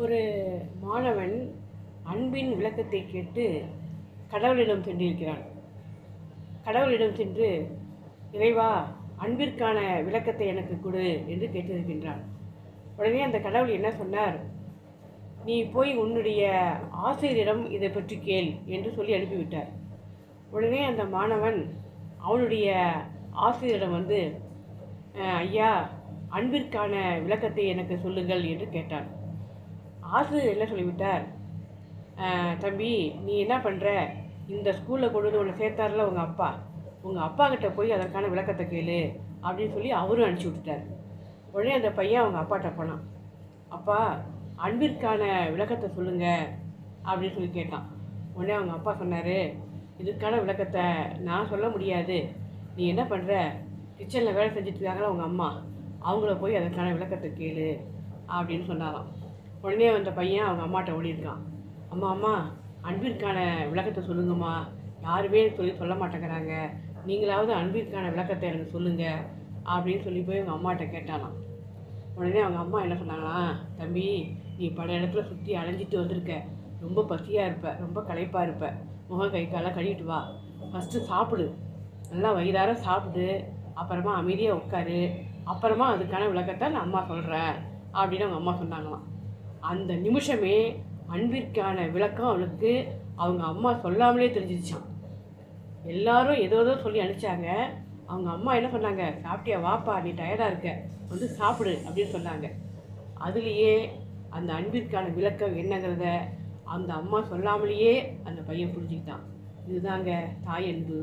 ஒரு மாணவன் அன்பின் விளக்கத்தை கேட்டு கடவுளிடம் சென்றிருக்கிறான். கடவுளிடம் சென்று இறைவா அன்பிற்கான விளக்கத்தை எனக்கு கொடு என்று கேட்டிருக்கின்றான். உடனே அந்த கடவுள் என்ன சொன்னார்? நீ போய் உன்னுடைய ஆசிரியரிடம் இதை பற்றி கேள் என்று சொல்லி அனுப்பிவிட்டார். உடனே அந்த மாணவன் அவனுடைய ஆசிரியரிடம் வந்து ஐயா அன்பிற்கான விளக்கத்தை எனக்கு சொல்லுங்கள் என்று கேட்டான். ஆசிரியர் என்ன சொல்லிவிட்டார்? தம்பி நீ என்ன பண்ணுற இந்த ஸ்கூலில் கொண்டு வந்து உன்னை சேர்த்தார்ல உங்கள் அப்பா. உங்கள் அப்பா கிட்டே போய் அதற்கான விளக்கத்தை கேளு அப்படின்னு சொல்லி அவரும் அனுப்பிச்சி விட்டுட்டார். உடனே அந்த பையன் அவங்க அப்பாட்ட போனான். அப்பா அன்பிற்கான விளக்கத்தை சொல்லுங்க அப்படின்னு சொல்லி கேட்டான். உடனே அவங்க அப்பா சொன்னார் இதுக்கான விளக்கத்தை நான் சொல்ல முடியாது. நீ என்ன பண்ணுற கிச்சனில் வேலை செஞ்சுட்டு இருக்காங்களா உங்கள் அம்மா? அவங்கள போய் அதற்கான விளக்கத்தை கேளு அப்படின்னு சொன்னாராம். உடனே அந்த பையன் அவங்க அம்மாட்ட ஓடிருக்கான். அம்மா அம்மா அன்பிற்கான விளக்கத்தை சொல்லுங்கம்மா. யாருமே சொல்லி சொல்ல மாட்டேங்கிறாங்க. நீங்களாவது அன்பிற்கான விளக்கத்தை எனக்கு சொல்லுங்க அப்படின்னு சொல்லி போய் அவங்க அம்மாட்ட கேட்டாலாம் உடனே அவங்க அம்மா என்ன சொன்னாங்களாம் தம்பி நீ பல இடத்துல சுற்றி அலைஞ்சிட்டு வந்திருக்க. ரொம்ப பசியாக இருப்ப ரொம்ப களைப்பாக இருப்ப. முகம் கை காலெல்லாம் கழுவிட்டு வா. ஃபஸ்ட்டு சாப்பிடு. நல்லா வயிறார சாப்பிடு. அப்புறமா அமைதியாக உட்காரு. அப்புறமா அதுக்கான விளக்கத்தை நான் அம்மா சொல்கிறேன் அப்படின்னு அவங்க அம்மா சொன்னாங்களாம். அந்த நிமிஷமே அன்பிற்கான விளக்கம் அவளுக்கு அவங்க அம்மா சொல்லாமலே தெரிஞ்சிருச்சான் எல்லாரும் ஏதோ ஏதோ சொல்லி அனுப்பிச்சாங்க. அவங்க அம்மா என்ன சொன்னாங்க? சாப்பிட்டியா? வாப்பா நீ டயர்டாக இருக்க. வந்து சாப்பிடு அப்படின்னு சொன்னாங்க. அதுலேயே அந்த அன்பிற்கான விளக்கம் என்னங்கிறத அந்த அம்மா சொல்லாமலேயே அந்த பையன் புரிஞ்சுக்கிட்டான். இதுதாங்க தாய் அன்பு